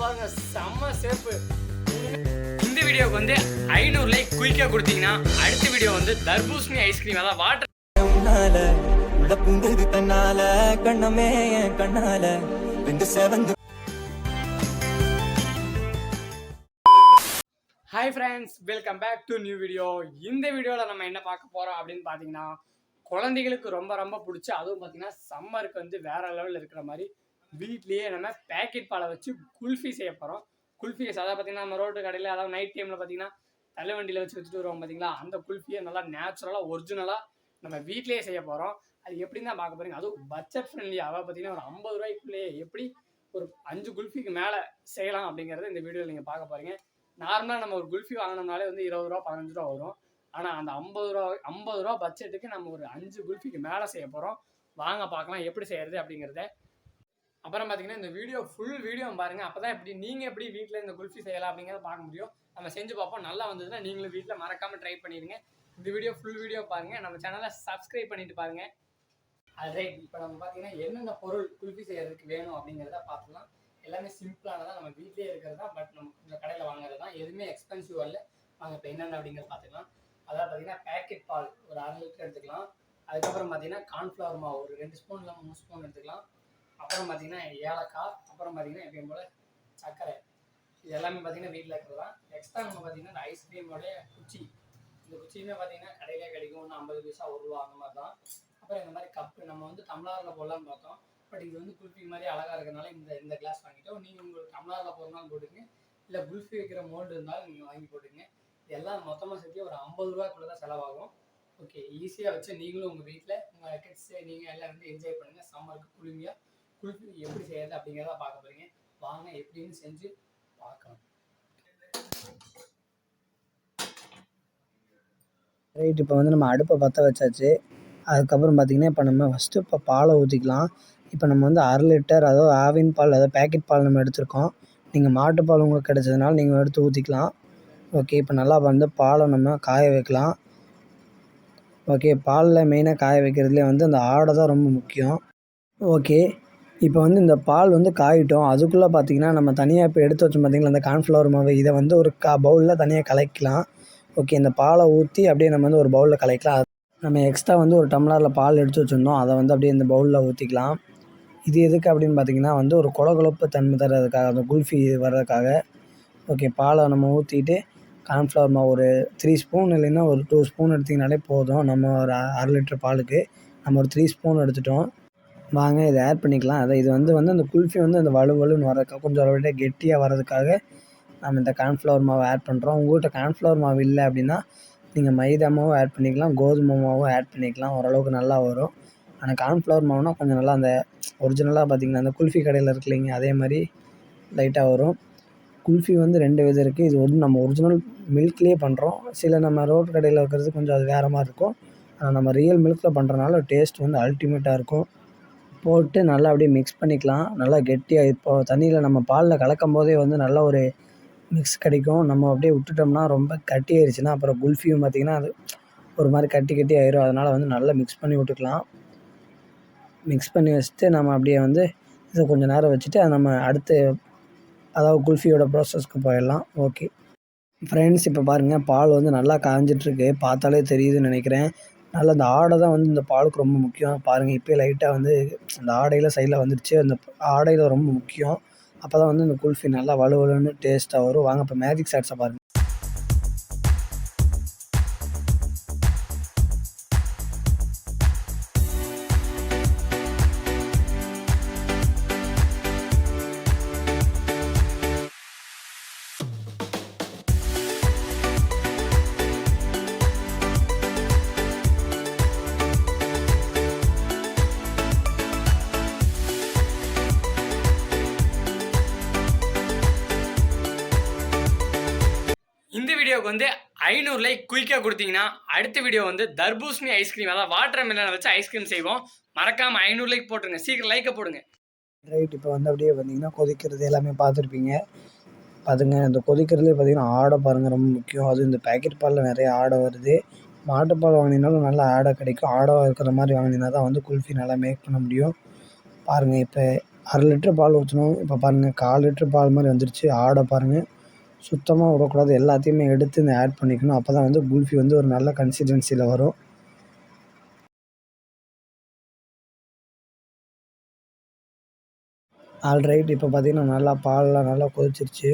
பாருங்க செம்ம சேஃபு இந்த வீடியோக்கு வந்து ஐநூறு லைக் குயிக்காக கொடுத்தீங்கன்னா அடுத்த வீடியோ வந்து தர்பூசணி ஐஸ்கிரீம் அதான் வாட்டர் உன்னால உள்ள பூந்தது தன்னால கண்ணமே என் கண்ணால. ரெண்டு செவந்து hi friends welcome back to new video இந்த வீடியோவில் நம்ம என்ன பார்க்க போகிறோம் அப்படின்னு பார்த்தீங்கன்னா குழந்தைகளுக்கு ரொம்ப ரொம்ப பிடிச்ச அதுவும் பார்த்தீங்கன்னா சம்மருக்கு வந்து வேற லெவலில் இருக்கிற மாதிரி வீட்லேயே நம்ம பேக்கெட் பாலை வச்சு குல்ஃபி செய்ய போகிறோம் குல்ஃபி அதாவது பார்த்தீங்கன்னா நம்ம ரோட்டு கடையில் அதாவது நைட் டைமில் பார்த்தீங்கன்னா தலைவண்டியில் வச்சு வச்சுட்டு வருவோம் பார்த்தீங்களா அந்த குல்ஃபியை நல்லா நேச்சுரலாக ஒரிஜினலாக நம்ம வீட்லேயே செய்ய போகிறோம் அது எப்படின்னு தான் பார்க்க போகிறீங்க அதுவும் பட்ஜெட் ஃப்ரெண்ட்லியாக பார்த்தீங்கன்னா ஒரு ஐம்பது ரூபாய்க்குள்ளேயே எப்படி ஒரு அஞ்சு குல்ஃபிக்கு மேலே செய்யலாம் அப்படிங்கிறத இந்த வீடியோவில் நீங்கள் பார்க்க போகிறீங்க நார்மலாக நம்ம ஒரு குல்ஃபி வாங்கினோம்னாலே வந்து இருபது ரூபா பதினஞ்சு ரூபா வரும். ஆனால் அந்த ஐம்பது ரூபா ஐம்பது ரூபா பட்ஜெட்டுக்கு நம்ம ஒரு அஞ்சு குல்ஃபிக்கு மேலே செய்ய போகிறோம் வாங்க பார்க்கலாம் எப்படி செய்யறது அப்படிங்கிறத அப்புறம் பார்த்தீங்கன்னா இந்த வீடியோ ஃபுல் வீடியோ பாருங்கள் அப்போ தான் எப்படி நீங்கள் எப்படி வீட்டில் இந்த குல்ஃபி செய்யலாம் அப்படிங்கிறத பார்க்க முடியும். நம்ம செஞ்சு பார்ப்போம். நல்லா வந்ததுன்னா நீங்களும் வீட்டில் மறக்காமல் ட்ரை பண்ணிடுங்க. இந்த வீடியோ ஃபுல் வீடியோ பாருங்கள் நம்ம சேனலை சப்ஸ்கிரைப் பண்ணிட்டு பாருங்கள் அது ரைட் இப்போ நம்ம பார்த்தீங்கன்னா என்னென்ன பொருள் குல்ஃபி செய்யறதுக்கு வேணும் அப்படிங்கிறத பார்த்துலாம் எல்லாமே சிம்பிளானதான் நம்ம வீட்லேயே இருக்கிறது தான் பட் நம்ம இந்த கடையில் வாங்குறது தான் எதுவுமே எக்ஸ்பென்சிவ் இல்லை வாங்க இப்போ என்னென்ன அப்படிங்கிறத பார்த்துக்கலாம். அதாவது பார்த்தீங்கன்னா பேக்கெட் பால் ஒரு அரை லிட்டர் எடுத்துக்கலாம். அதுக்கப்புறம் பார்த்தீங்கன்னா கார்ன்ஃப்ளவர் மாவு ஒரு ரெண்டு ஸ்பூன் இல்லை மூணு ஸ்பூன் எடுத்துக்கலாம். அப்புறம் பார்த்தீங்கன்னா ஏலக்காய் அப்புறம் பார்த்தீங்கன்னா எப்பயும் போல் சர்க்கரை. இது எல்லாமே பார்த்தீங்கன்னா வீட்டில் இருக்கிறது தான். எக்ஸ்ட்ரா நம்ம பார்த்தீங்கன்னா இந்த ஐஸ்கிரீமோடைய குச்சி. இந்த குச்சியுமே பார்த்தீங்கன்னா கடையிலே கிடைக்கும். ஒன்று ஐம்பது பைசா ஒரு ரூபா அந்த மாதிரி தான். அப்புறம் இந்த மாதிரி கப்பு நம்ம வந்து தமிழாரில் போடலாம்னு பார்த்தோம். பட் இது வந்து குல்ஃபி மாதிரி அழகாக இருக்கனால இந்த இந்த கிளாஸ் வாங்கிட்டோம். நீங்கள் உங்களுக்கு தமிழாரில் போடுறனாலும் போட்டுங்க இல்லை குல்ஃபி வைக்கிற மோல்டு இருந்தாலும் நீங்கள் வாங்கி போட்டுங்க இது எல்லாம் மொத்தமாக சேர்த்து ஒரு ஐம்பது ரூபாய்க்குள்ள தான் செலவாகும். ஓகே ஈஸியாக வச்சு நீங்களும் உங்கள் வீட்டில் உங்கள் கிட்ஸ் நீங்கள் எல்லாம் வந்து என்ஜாய் பண்ணுங்கள் சம்மருக்கு குளுமையாக குல்ஃபி எப்படி செய்யறது அப்படிங்கிறத பார்க்க போறீங்க. வாங்க எப்படின்னு செஞ்சு பார்க்கலாம். ரைட் இப்போ வந்து நம்ம அடுப்பை பற்ற வச்சாச்சு. அதுக்கப்புறம் பார்த்திங்கன்னா இப்போ நம்ம ஃபஸ்ட்டு இப்போ பாலை ஊற்றிக்கலாம் இப்போ நம்ம வந்து அரை லிட்டர் அதாவது ஆவின் பால் அதாவது பேக்கெட் பால் நம்ம எடுத்திருக்கோம். நீங்கள் மாட்டுப்பால் உங்களுக்கு கிடைச்சதுனால நீங்கள் எடுத்து ஊற்றிக்கலாம் ஓகே இப்போ நல்லா வந்து பாலை நம்ம காய வைக்கலாம். ஓகே பாலில் மெயினாக காய வைக்கிறதுலே வந்து அந்த ஆடை தான் ரொம்ப முக்கியம். ஓகே இப்போ வந்து இந்த பால் வந்து காயிட்டோம். அதுக்குள்ளே பார்த்தீங்கன்னா நம்ம தனியாக இப்போ எடுத்து வச்சோம் பார்த்திங்களா அந்த கார்ன்ஃப்ளவர் மாவு. இதை வந்து ஒரு கா பவுலில் தனியாக கலக்கலாம். ஓகே இந்த பாலை ஊற்றி அப்படியே நம்ம வந்து ஒரு பவுலில் கலக்கலாம். நம்ம எக்ஸ்ட்ரா வந்து ஒரு டம்ளரில் பால் எடுத்து வச்சுருந்தோம். அதை வந்து அப்படியே இந்த பவுலில் ஊற்றிக்கலாம் இது எதுக்கு அப்படின்னு பார்த்தீங்கன்னா வந்து ஒரு கொழகொழப்பு தன்மை தர்றதுக்காக அந்த குல்ஃபி வர்றதுக்காக. ஓகே பாலை நம்ம ஊற்றிட்டு கார்ன்ஃப்ளவர் மாவு ஒரு த்ரீ ஸ்பூன் இல்லைன்னா ஒரு டூ ஸ்பூன் எடுத்திங்கனாலே போதும். நம்ம ஒரு அரை லிட்டர் பாலுக்கு. நம்ம ஒரு த்ரீ ஸ்பூன் எடுத்துட்டோம். வாங்க இதை ஆட் பண்ணிக்கலாம். அதை இது வந்து வந்து அந்த குல்ஃபி வந்து அந்த வலு வலுன்னு வரதுக்காக கொஞ்சம் அதை விட கெட்டியாக வரதுக்காக நம்ம இந்த கார்ன்ஃப்ளவர் மாவு ஆட் பண்ணுறோம் உங்கள்கிட்ட கார்ன்ஃப்ளவர் மாவு இல்லை அப்படின்னா நீங்கள் மைதா மாவும் ஆட் பண்ணிக்கலாம் கோதுமை மாவும் ஆட் பண்ணிக்கலாம். ஓரளவுக்கு நல்லா வரும். ஆனால் கார்ன்ஃப்ளவர் மாவுனா கொஞ்சம் நல்லா அந்த ஒரிஜினலாக பார்த்தீங்கன்னா அந்த குல்ஃபி கடையில் இருக்கு இல்லைங்க அதே மாதிரி லைட்டாக வரும். குல்ஃபி வந்து ரெண்டு விதம் இருக்குது இது வந்து நம்ம ஒரிஜினல் மில்க்லேயே பண்ணுறோம் சில நம்ம ரோட்டு கடையில் இருக்கிறது கொஞ்சம் அது வேறு மாதிரி இருக்கும். ஆனால் நம்ம ரியல் மில்கில் பண்ணுறனால டேஸ்ட் வந்து அல்டிமேட்டாக இருக்கும். போட்டு நல்லா அப்படியே மிக்ஸ் பண்ணிக்கலாம். நல்லா கெட்டியாக இப்போ தண்ணியில் நம்ம பாலில் கலக்கும் போதே வந்து நல்ல ஒரு மிக்ஸ் கிடைக்கும். நம்ம அப்படியே விட்டுட்டோம்னா ரொம்ப கட்டி ஆயிடுச்சுன்னா அப்புறம் குல்ஃபியும் பார்த்திங்கன்னா அது ஒரு மாதிரி கட்டி கட்டி ஆயிரும். அதனால் வந்து நல்லா மிக்ஸ் பண்ணி விட்டுக்கலாம். மிக்ஸ் பண்ணி வச்சுட்டு நம்ம அப்படியே வந்து இதை கொஞ்சம் நேரம் வச்சுட்டு அதை நம்ம அடுத்து அதாவது குல்ஃபியோட ப்ராசஸ்க்கு போயிடலாம். ஓகே ஃப்ரெண்ட்ஸ் இப்போ பாருங்கள் பால் வந்து நல்லா காய்ஞ்சிட்ருக்கு பார்த்தாலே தெரியுதுன்னு நினைக்கிறேன். அதனால் அந்த ஆடை தான் வந்து இந்த பாலுக்கு ரொம்ப முக்கியம். பாருங்கள் இப்போயே லைட்டாக வந்து அந்த ஆடையில் சைடில் வந்துடுச்சு. அந்த ஆடையில் ரொம்ப முக்கியம். அப்போ தான் வந்து இந்த குல்ஃபி நல்லா வலுவலுன்னு டேஸ்ட்டாக வரும். வாங்க இப்போ மேஜிக் சாட்ஸை பாருங்கள் வந்து ஐநூறு லைக் குயிக்காக கொடுத்தீங்கன்னா அடுத்த வீடியோ வந்து தர்பூசணி ஐஸ்கிரீம் அதாவது வாட்டர் மெலனை வச்சு ஐஸ்கிரீம் செய்வோம். மறக்காமல் ஐநூறு லைக் போட்டுருங்க. சீக்கிரம் லைக்கை போடுங்க. ரைட் இப்போ வந்து அப்படியே பார்த்தீங்கன்னா கொதிக்கிறது எல்லாமே பார்த்துருப்பீங்க. பாருங்க இந்த கொதிக்கிறதுலே பார்த்தீங்கன்னா ஆடை பாருங்கள் ரொம்ப முக்கியம். அதுவும் இந்த பேக்கெட் பாலில் நிறைய ஆடை வருது. மாட்டுப்பால் வாங்கினாலும் நல்லா ஆடை கிடைக்கும். ஆடை இருக்கிற மாதிரி வாங்கினா தான் வந்து குல்ஃபி நல்லா மேக் பண்ண முடியும். பாருங்கள் இப்போ அரை லிட்ரு பால் ஊற்றணும் இப்போ பாருங்கள் கால் லிட்ரு பால் மாதிரி வந்துருச்சு. ஆடை பாருங்கள் சுத்தமாக விடக்கூடாது. எல்லாத்தையுமே எடுத்து இந்த ஆட் பண்ணிக்கணும். அப்போ தான் வந்து குல்ஃபி வந்து ஒரு நல்ல கன்சிஸ்டன்சியில் வரும். ஆல்ரைட் இப்போ பார்த்தீங்கன்னா நல்லா பால்லாம் நல்லா கொதிச்சிருச்சு.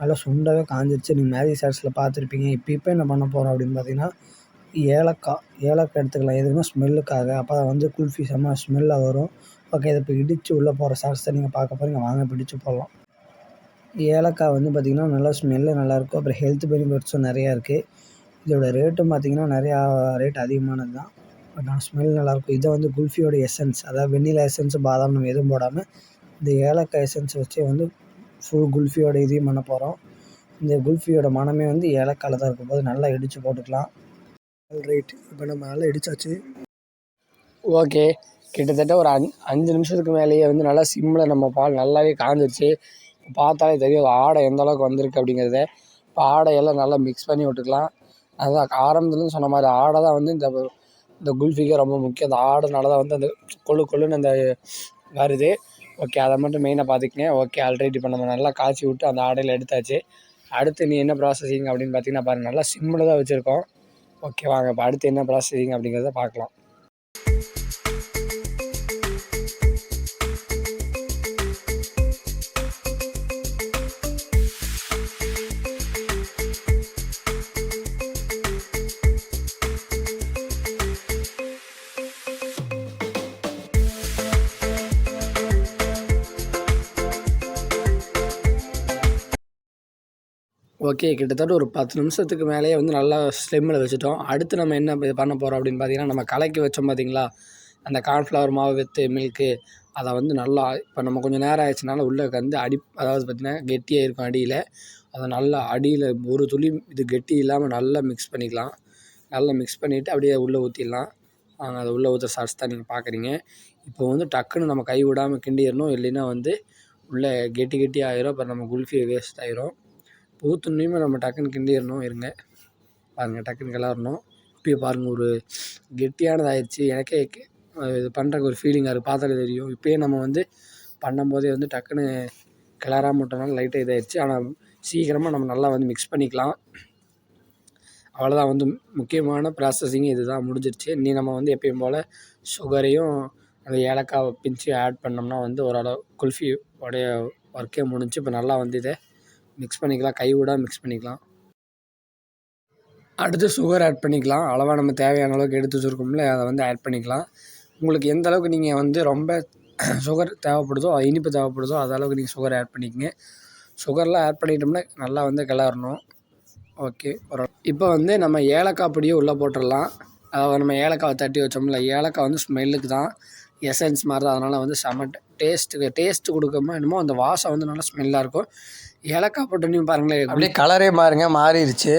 நல்லா சுண்டவே காஞ்சிருச்சு. நீங்கள் மேஜிக் சாட்ஸில் பார்த்துருப்பீங்க இப்போ இப்போ என்ன பண்ண போகிறோம் அப்படின்னு பார்த்தீங்கன்னா ஏலக்காய் ஏலக்காய் எடுத்துக்கலாம். எதுக்குன்னா ஸ்மெல்லுக்காக அப்போ தான் வந்து குல்ஃபி செம்ம ஸ்மெல்லாக வரும். ஓகே இதை இப்போ இடித்து உள்ளே போகிற சாட்ஸை நீங்கள் பார்க்க போகிறீங்க வாங்க பிடிச்சு போடலாம் ஏலக்காய் வந்து பார்த்திங்கன்னா நல்லா ஸ்மெல்லு நல்லாயிருக்கும். அப்புறம் ஹெல்த் பெனிஃபிட்ஸும் நிறையா இருக்குது இதோட ரேட்டும் பார்த்திங்கன்னா நிறையா ரேட் அதிகமானது தான் பட் ஆனால் ஸ்மெல் நல்லாயிருக்கும். இதை வந்து குல்ஃபியோட எசன்ஸ் அதாவது வெண்ணிலா எசன்ஸ் பாதாம் நம்ம எதுவும் போடாமல் இந்த ஏலக்காய் எசன்ஸ் வச்சு வந்து ஃபுல் குல்ஃபியோட இதையும் பண்ண போகிறோம் இந்த குல்ஃபியோட மனமே வந்து ஏலக்காயில் தான் இருக்கும். போது நல்லா இடித்து போட்டுக்கலாம். ரைட் இப்போ நம்ம நல்லா இடித்தாச்சு ஓகே கிட்டத்தட்ட ஒரு அஞ்சு நிமிஷத்துக்கு மேலேயே வந்து நல்லா சிம்மில் நம்ம பால் நல்லாவே காஞ்சிருச்சு. பார்த்தாலே தெரியும் ஆடை எந்த அளவுக்கு வந்திருக்கு அப்படிங்கிறத. இப்போ ஆடையெல்லாம் நல்லா மிக்ஸ் பண்ணி விட்டுக்கலாம். அதுதான் ஆரம்பத்துலேருந்து சொன்ன மாதிரி ஆடை தான் வந்து இந்த இந்த குல்ஃபிக்கே ரொம்ப முக்கியம். அந்த ஆடைனால தான் வந்து அந்த கொழு கொழுன்னு அந்த வருது. ஓகே அதை மட்டும் மெயினாக பார்த்துக்கங்க. ஓகே ஆல்ரெடி இப்போ நம்ம நல்லா காய்ச்சி விட்டு அந்த ஆடையில் எடுத்தாச்சு. அடுத்து நீ என்ன ப்ராசஸிங் அப்படின்னு பார்த்தீங்கன்னா பாருங்கள் நல்லா சிம்மில் தான் வச்சுருக்கோம். ஓகே வாங்க இப்போ அடுத்து என்ன ப்ராசஸிங் அப்படிங்கிறத பார்க்கலாம். ஓகே கிட்டத்தட்ட ஒரு பத்து நிமிஷத்துக்கு மேலேயே வந்து நல்லா ஸ்லிம்மில் வச்சுட்டோம். அடுத்து நம்ம என்ன பண்ண போகிறோம் அப்படின்னு பார்த்தீங்கன்னா நம்ம கலக்கி வச்சோம் பார்த்தீங்களா? அந்த கார்ன்ஃப்ளவர் மாவு வித்து மில்க்கு. அதை வந்து நல்லா இப்போ நம்ம கொஞ்சம் நேரம் ஆயிடுச்சுனால உள்ளே வந்து அடி அதாவது பார்த்திங்கன்னா கெட்டியாக இருக்கும் அடியில். அதை நல்லா அடியில் ஒரு துளி இது கெட்டி இல்லாமல் நல்லா மிக்ஸ் பண்ணிக்கலாம். நல்லா மிக்ஸ் பண்ணிவிட்டு அப்படியே உள்ளே ஊற்றிடலாம் அதை உள்ளே ஊற்ற சார்ஸ் தான் நீங்கள் பார்க்குறீங்க இப்போ வந்து டக்குன்னு நம்ம கை விடாமல் கிண்டிடணும். இல்லைன்னா வந்து உள்ளே கெட்டி கெட்டி ஆயிரும். அப்புறம் நம்ம குல்ஃபி வேஸ்ட் ஆயிரும். ஊற்றுனையுமே நம்ம டக்குன்னு கிண்டிடணும் இருங்க. பாருங்கள் டக்குன்னு கிளறணும். இப்போயே பாருங்கள் ஒரு கெட்டியானதாயிடுச்சு எனக்கே இது பண்ணுறக்கு ஒரு ஃபீலிங்காக இருக்குது பார்த்தாலே தெரியும். இப்போயே நம்ம வந்து பண்ணும்போதே வந்து டக்குன்னு கிளறாம விட்டனால லைட்டாக இதாகிடுச்சு ஆனால் சீக்கிரமாக நம்ம நல்லா வந்து மிக்ஸ் பண்ணிக்கலாம். அவ்வளோதான் வந்து முக்கியமான ப்ராசஸிங் இது தான் முடிஞ்சிருச்சு. இனி நம்ம வந்து எப்பயும் போல் சுகரையும் அந்த ஏலக்காய் பிஞ்சு ஆட் பண்ணோம்னா வந்து ஓரளவு குல்ஃபி உடைய ஒர்க்கே முடிஞ்சு இப்போ நல்லா வந்து இதை மிக்ஸ் பண்ணிக்கலாம். கை விட மிக்ஸ் பண்ணிக்கலாம். அடுத்து சுகர் ஆட் பண்ணிக்கலாம். அளவாக நம்ம தேவையான அளவுக்கு எடுத்து வச்சுருக்கோம்ல அதை வந்து ஆட் பண்ணிக்கலாம். உங்களுக்கு எந்த அளவுக்கு நீங்கள் வந்து ரொம்ப சுகர் தேவைப்படுதோ இனிப்பு தேவைப்படுதோ அது அளவுக்கு நீங்கள் சுகர் ஆட் பண்ணிக்கங்க. சுகர்லாம் ஆட் பண்ணிட்டோம்னா நல்லா வந்து கிளறணும். ஓகே பரவாயில்ல இப்போ வந்து நம்ம ஏலக்காய் பொடியை உள்ளே போட்டுடலாம். அதாவது நம்ம ஏலக்காவை தட்டி வச்சோம்ல ஏலக்காய் வந்து ஸ்மெல்லுக்கு தான் எசன்ஸ் மாதிரி தான். அதனால் வந்து செம டேஸ்ட்டுக்கு டேஸ்ட்டு கொடுக்காம என்னமோ அந்த வாசம் வந்து நல்லா ஸ்மெல்லாக இருக்கும். ஏலக்காய் போட்டோன்னு பாருங்களேன் அப்படியே கலரே பாருங்க மாறிடுச்சு.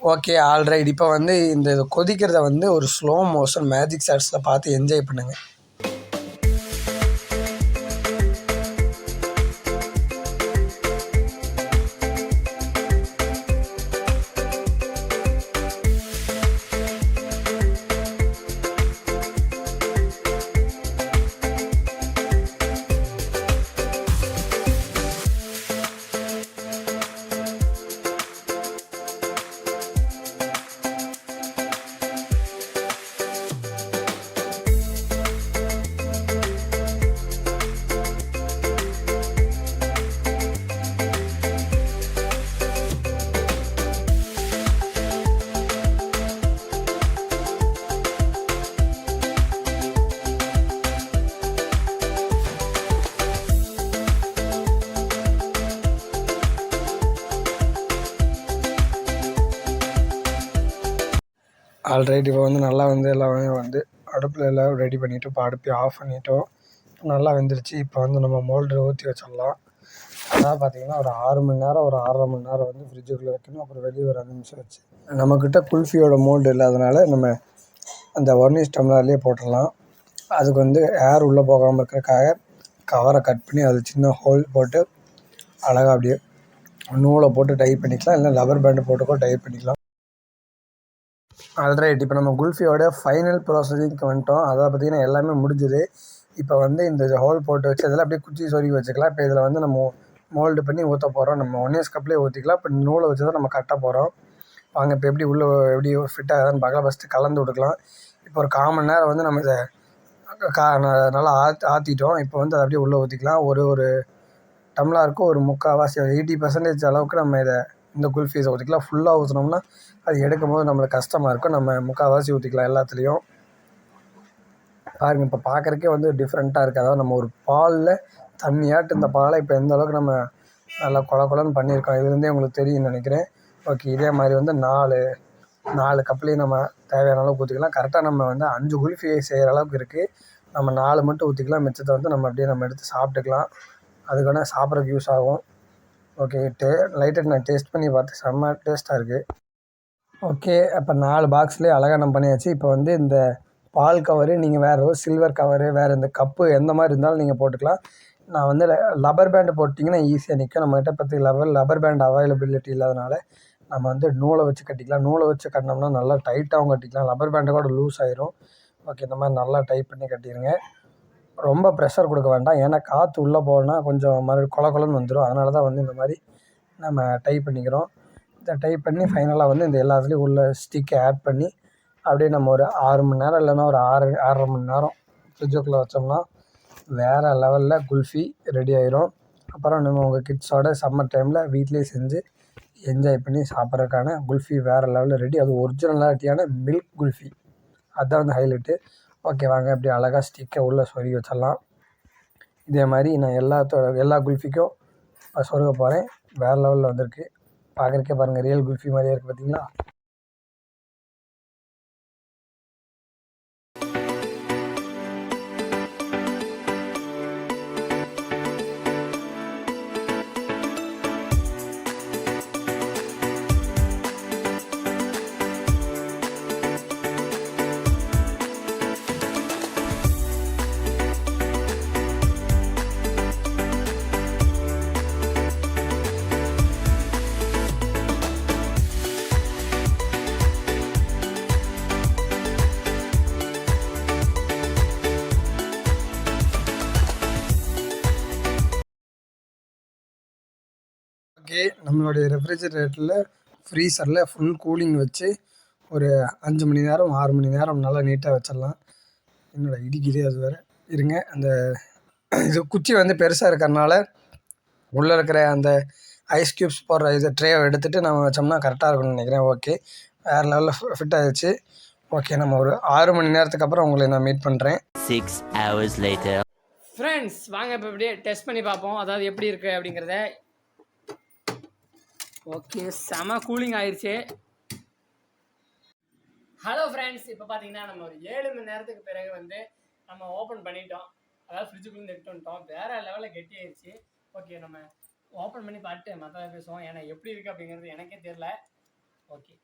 ஓகே ஆல்ரைட் இப்போ வந்து இந்த கொதிக்கிறத வந்து ஒரு ஸ்லோ மோஷன் மேஜிக் ஷாட்ஸில் பார்த்து என்ஜாய் பண்ணுங்கள் ஆல்ரெடி இப்போ வந்து நல்லா வந்து எல்லாமே வந்து அடுப்பில் எல்லாம் ரெடி பண்ணிவிட்டு இப்போ அடுப்பை ஆஃப் பண்ணிட்டோம். நல்லா வெந்துருச்சு. இப்போ வந்து நம்ம மோல்டில் ஊற்றி வச்சிடலாம். அதான் பார்த்தீங்கன்னா ஒரு ஆறு மணி நேரம் ஒரு ஆறரை மணி நேரம் வந்து ஃப்ரிட்ஜுக்குள்ளே வைக்கணும். அப்புறம் வெளியே ஒரு அஞ்சு நிமிஷம் வச்சு. நம்மக்கிட்ட குல்ஃபியோட மோல்டு இல்லாதனால நம்ம அந்த ஒர்னிஷ் டம்ளர்லேயே போட்டுடலாம். அதுக்கு வந்து ஏர் உள்ளே போகாமல் இருக்கிறக்காக கவரை கட் பண்ணி அது சின்ன ஹோல் போட்டு அழகாக அப்படியே நூலை போட்டு டைப் பண்ணிக்கலாம். இல்லை லப்பர் பேண்டு போட்டு கூட டைப் பண்ணிக்கலாம். ஆல்ரைட் இப்போ நம்ம குல்ஃபியோட ஃபைனல் ப்ராசஸிங்க்கு வந்துட்டோம். அதை பார்த்திங்கன்னா எல்லாமே முடிஞ்சுது. இப்போ வந்து இந்த ஹோல் போட்டு வச்சு அதில் அப்படியே குச்சி சொருகி வச்சுக்கலாம். இப்போ இதில் வந்து நம்ம மோல்டு பண்ணி ஊற்ற போகிறோம் நம்ம ஒன் இயர்ஸ் கப்லேயே ஊற்றிக்கலாம் இப்போ நூலை வச்சு தான் நம்ம கட்ட போகிறோம் வாங்க இப்போ எப்படி உள்ளே எப்படி ஃபிட் ஆகுதுன்னு பார்க்கலாம். ஃபஸ்ட்டு கலந்து விட்டுக்கலாம். இப்போ ஒரு கால் மணி நேரம் வந்து நம்ம இதை கா நல்லா ஆத் ஆற்றிட்டோம் இப்போ வந்து அதை அப்படியே உள்ளே ஊற்றிக்கலாம் ஒரு ஒரு டம்ளருக்கு ஒரு முக்கால்வாசி எயிட்டி பர்சன்டேஜ் அளவுக்கு நம்ம இதை இந்த குல்ஃபீஸை ஊற்றிக்கலாம் ஃபுல்லாக ஊற்றினோம்னா அது எடுக்கும்போது நம்மளுக்கு கஷ்டமாக இருக்கும். நம்ம முக்கால்வாசி ஊற்றிக்கலாம் எல்லாத்துலேயும். பாருங்கள் இப்போ பார்க்குறக்கே வந்து டிஃப்ரெண்ட்டாக இருக்குது அதாவது நம்ம ஒரு பாலில் தண்ணியாட்டு இந்த பாலை இப்போ எந்த அளவுக்கு நம்ம நல்லா கொல கொலன்னு பண்ணியிருக்கோம் இதுலேருந்தே உங்களுக்கு தெரியும்னு நினைக்கிறேன். ஓகே இதே மாதிரி வந்து நாலு நாலு கப்லேயும் நம்ம தேவையான அளவுக்கு ஊற்றிக்கலாம் கரெக்டாக நம்ம வந்து அஞ்சு குல்ஃபி செய்கிற அளவுக்கு இருக்குது நம்ம நாலு மட்டும் ஊற்றிக்கலாம் மிச்சத்தை வந்து நம்ம அப்படியே நம்ம எடுத்து சாப்பிட்டுக்கலாம். அதுக்கான சாப்பிட்றதுக்கு யூஸ் ஆகும். ஓகே டே லைட்டாக நான் டேஸ்ட் பண்ணி பார்த்து செம்ம டேஸ்ட்டாக இருக்குது ஓகே அப்போ நாலு பாக்ஸ்லேயே அழகாக நம்ம பண்ணியாச்சு. இப்போ வந்து இந்த பால் கவரு நீங்கள் வேறு சில்வர் கவரு வேறு இந்த கப்பு எந்த மாதிரி இருந்தாலும் நீங்கள் போட்டுக்கலாம். நான் வந்து லப்பர் பேண்டு போட்டிங்கன்னா ஈஸியாக நிற்கும் நம்மகிட்ட பற்றி லப்பர் லப்பர் பேண்ட் அவைலபிலிட்டி இல்லாதனால நம்ம வந்து நூலை வச்சு கட்டிக்கலாம். நூலை வச்சு கட்டினோம்னா நல்லா டைட்டாகவும் கட்டிக்கலாம். லப்பர் பேண்டை கூட லூஸ் ஆயிரும். ஓகே இந்த மாதிரி நல்லா டைட் பண்ணி கட்டிடுங்க ரொம்ப ப்ரெஷர் கொடுக்க வேண்டாம். ஏன்னா காற்று உள்ளே போனால் கொஞ்சம் மறுபடியும் கொல கொலன்னு வந்துடும் அதனால தான் வந்து இந்த மாதிரி நம்ம டைப் பண்ணிக்கிறோம். இதை டைப் பண்ணி ஃபைனலாக வந்து இந்த எல்லாத்துலேயும் உள்ள ஸ்டிக்கை ஆட் பண்ணி அப்படியே நம்ம ஒரு ஆறு மணி நேரம் இல்லைன்னா ஒரு ஆறு ஆறரை மணி நேரம் ஃப்ரிட்ஜுக்குள்ளே வச்சோம்னா வேறு லெவலில் குல்ஃபி ரெடி ஆயிரும். அப்புறம் நம்ம உங்கள் கிட்ஸோட சம்மர் டைமில் வீட்டிலேயே செஞ்சு என்ஜாய் பண்ணி சாப்பிட்றதுக்கான குல்ஃபி வேறு லெவலில் ரெடி அது ஒரிஜினலாட்டியான மில்க் குல்ஃபி. அதுதான் வந்து ஹைலைட்டு ஓகே வாங்க. இப்படி அழகாக ஸ்டிக்கை உள்ளே சொருகி வச்சிடலாம். இதே மாதிரி நான் எல்லாத்தோட எல்லா குல்ஃபிக்கும் இப்போ சொருக போகிறேன் வேறு லெவலில் வந்திருக்கு. பார்க்குறக்கே பாருங்கள் ரியல் குல்ஃபி மாதிரியே இருக்குது பார்த்தீங்களா ஓகே நம்மளுடைய ரெஃப்ரிஜரேட்டரில் ஃப்ரீசரில் ஃபுல் கூலிங் வச்சு ஒரு அஞ்சு மணி நேரம் ஆறு மணி நேரம் நல்லா நீட்டாக வச்சிடலாம். என்னோட இடிக்குதே அது வேறு. இருங்க அந்த இது குச்சி வந்து பெருசாக இருக்கறனால உள்ளே இருக்கிற அந்த ஐஸ் க்யூப்ஸ் போடுற இது ட்ரேவை எடுத்துகிட்டு நம்ம வச்சோம்னா கரெக்டாக இருக்கும்னு நினைக்கிறேன். ஓகே வேறு லெவலில் ஃபிட் ஆகிடுச்சு ஓகே நம்ம ஒரு ஆறு மணி நேரத்துக்கு அப்புறம் உங்களை நான் மீட் பண்ணுறேன் Six hours later. ஃப்ரெண்ட்ஸ் வாங்க இப்போ இப்படியே டெஸ்ட் பண்ணி பார்ப்போம். அதாவது எப்படி இருக்குது அப்படிங்கிறத ஓகே செம கூலிங் ஆயிடுச்சு ஹலோ ஃப்ரெண்ட்ஸ் இப்போ பார்த்தீங்கன்னா நம்ம ஒரு ஏழு மணி நேரத்துக்கு பிறகு வந்து நம்ம ஓப்பன் பண்ணிட்டோம். அதாவது ஃப்ரிட்ஜுக்குள்ளே எடுத்து வந்துட்டோம். வேறு லெவலில் கெட்டி ஆயிடுச்சு ஓகே நம்ம ஓப்பன் பண்ணி பார்த்துட்டு மற்ற பேசுவோம். ஏன்னா எப்படி இருக்குது அப்படிங்கிறது எனக்கே தெரில ஓகே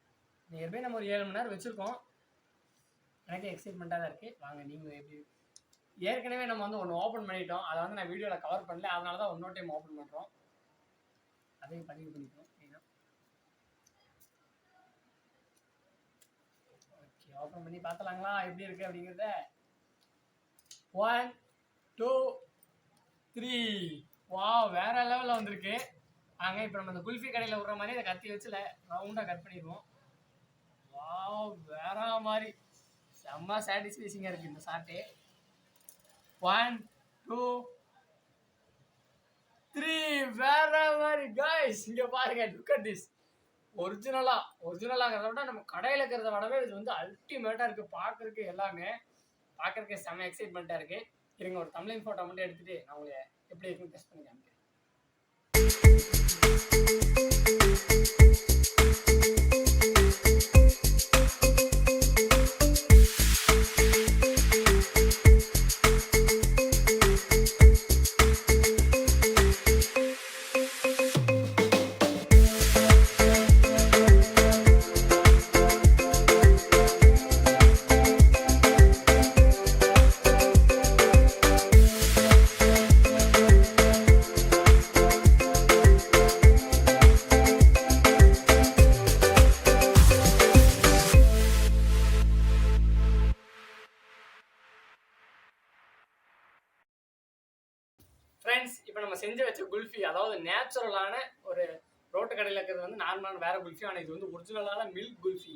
நியர்பை நம்ம ஒரு ஏழு மணி நேரம் வச்சுருக்கோம். எனக்கே எக்ஸைட்மெண்ட்டாக தான் இருக்குது வாங்க நீங்கள் எப்படி ஏற்கனவே நம்ம வந்து ஒன்று ஓப்பன் பண்ணிட்டோம். அதை வந்து நான் வீடியோவில் கவர் பண்ணல. அதனால தான் இன்னொரு டைம் ஓப்பன் பண்ணுறோம் அதையும் பதிவு பண்ணிக்கிறோம் மெயினாக ஓகே ஓப்பன் பண்ணி பார்த்தலாங்களா எப்படி இருக்கு அப்படிங்கிறத? ஒன் டூ த்ரீ வா வேற லெவலில் வந்திருக்கு. அங்கே இப்போ நம்ம இந்த குல்ஃபி கடையில் விடுற மாதிரி அதை கத்தி வச்சு ரவுண்டாக கட் பண்ணிடுவோம். வா வேற மாதிரி. செம்ம சாட்டிஸ்ஃபைசிங்காக இருக்குது இந்த சாட்டே. ஒன் டூ த்ரீ வேற மாதிரி. காய்ஸ் இங்கே பாருங்க. லுக் அட் திஸ் ஒரிஜினலா ஒரிஜினலாகிறத விட நம்ம கடையில் இருக்கிறத விடவே இது வந்து அல்டிமேட்டாக இருக்குது பார்க்குறக்கு எல்லாமே பார்க்குறக்கு செம்ம எக்ஸைட்மெண்ட்டாக இருக்குது இருங்க ஒரு தமிழின் ஃபோட்டோ மட்டும் எடுத்துட்டு நான் உங்களை எப்படி இருக்குன்னு டெஸ்ட் பண்ணி காமிக்கிறேன். நார்மலான வேற குல்ஃபி. ஆனால் இது வந்து ஒரிஜினலான மில்க் குல்ஃபி.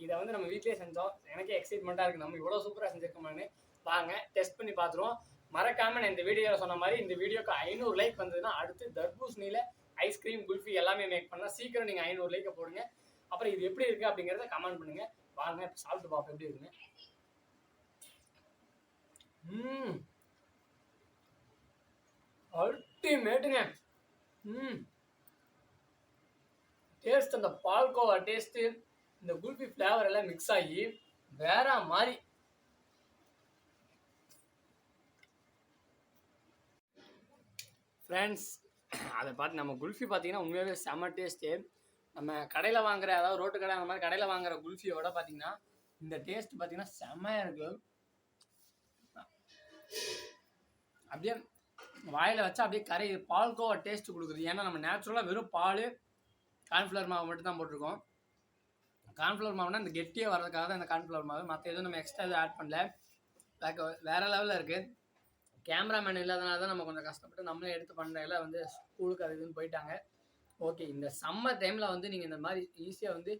இதை வந்து நம்ம வீட்டிலே செஞ்சோம். எனக்கே எக்ஸைட்மெண்ட்டாக இருக்குது நம்ம இவ்வளோ சூப்பராக செஞ்சிருக்கோமான்னு. வாங்க டெஸ்ட் பண்ணி பார்த்துருவோம். மறக்காம நான் இந்த வீடியோவில் சொன்ன மாதிரி இந்த வீடியோக்கு ஐநூறு லைக் வந்ததுன்னா அடுத்து தர்பூசணியில் ஐஸ்கிரீம் குல்ஃபி எல்லாமே மேக் பண்ணால் சீக்கிரம் நீங்கள் ஐநூறு லைக்கை போடுங்க. அப்புறம் இது எப்படி இருக்குது அப்படிங்கிறத கமெண்ட் பண்ணுங்கள் வாங்க இப்ப சாப்பிட்டு பார்ப்போம். எப்படி இருக்குன்னு. ம் அல்டிமேட்டுங்க ம் டேஸ்ட் அந்த பால்கோவா டேஸ்ட்டு இந்த குல்ஃபி ஃப்ளேவர் எல்லாம் மிக்ஸ் ஆகி வேற மாதிரி. ஃப்ரெண்ட்ஸ் அதை பார்த்து நம்ம குல்ஃபி பார்த்தீங்கன்னா உண்மையாகவே செம்ம டேஸ்ட்டு நம்ம கடையில் வாங்குற அதாவது ரோட்டு கடை அந்த மாதிரி கடையில் வாங்குற குல்ஃபியோட பார்த்தீங்கன்னா இந்த டேஸ்ட் பார்த்தீங்கன்னா செம்மையாக இருக்கு. அப்படியே வாயில் வச்சா அப்படியே கரை பால்கோவா டேஸ்ட் கொடுக்குது. ஏன்னா நம்ம நேச்சுரலாக வெறும் பால் கார்ன்ஃப்ளவர் மாவு மட்டும் தான் போட்டிருக்கோம். கார்ன்ஃப்ளவர் மாவுனா இந்த கெட்டியே வர்றதுக்காக தான் இந்த கார்ன்ஃப்ளவர் மாவு. மற்ற எதுவும் நம்ம எக்ஸ்ட்ரா எதுவும் ஆட் பண்ணல. வேற- வேற லெவலில் இருக்குது கேமராமேன் இல்லாதனால தான் நம்ம கொஞ்சம் கஷ்டப்பட்டு நம்மளே எடுத்து பண்ணுறதுல வந்து ஸ்கூலுக்கு அது இதுன்னு போயிட்டாங்க. ஓகே இந்த சம்மர் டைமில் வந்து நீங்கள் இந்த மாதிரி ஈஸியாக வந்து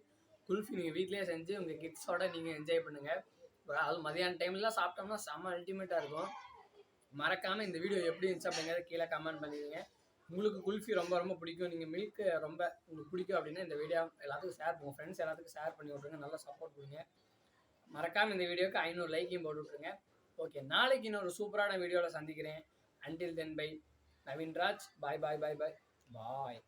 குல்ஃபி நீங்கள் வீட்லேயே செஞ்சு உங்கள் கிட்ஸோட நீங்கள் என்ஜாய் பண்ணுங்கள் அது மதியான டைம்லாம் சாப்பிட்டோம்னா செம்ம அல்டிமேட்டாக இருக்கும். மறக்காமல் இந்த வீடியோ எப்படி இருந்துச்சு அப்படிங்கிறத கீழே கமெண்ட் பண்ணிடுங்க. உங்களுக்கு குல்ஃபி ரொம்ப ரொம்ப பிடிக்கும். நீங்கள் மில்க் ரொம்ப உங்களுக்கு பிடிக்கும் அப்படின்னா இந்த வீடியோ எல்லாத்துக்கும் ஷேர் பண்ணுங்க. ஃப்ரெண்ட்ஸ் எல்லாத்துக்கும் ஷேர் பண்ணி விட்ருங்க நல்லா சப்போர்ட் பண்ணுங்க மறக்காமல் இந்த வீடியோக்கு ஐநூறு லைக்கையும் போட்டு விட்ருங்க ஓகே நாளைக்கு இன்னொரு சூப்பரான வீடியோவில் சந்திக்கிறேன். Until then bye Naveen Raj bye bye bye bye bye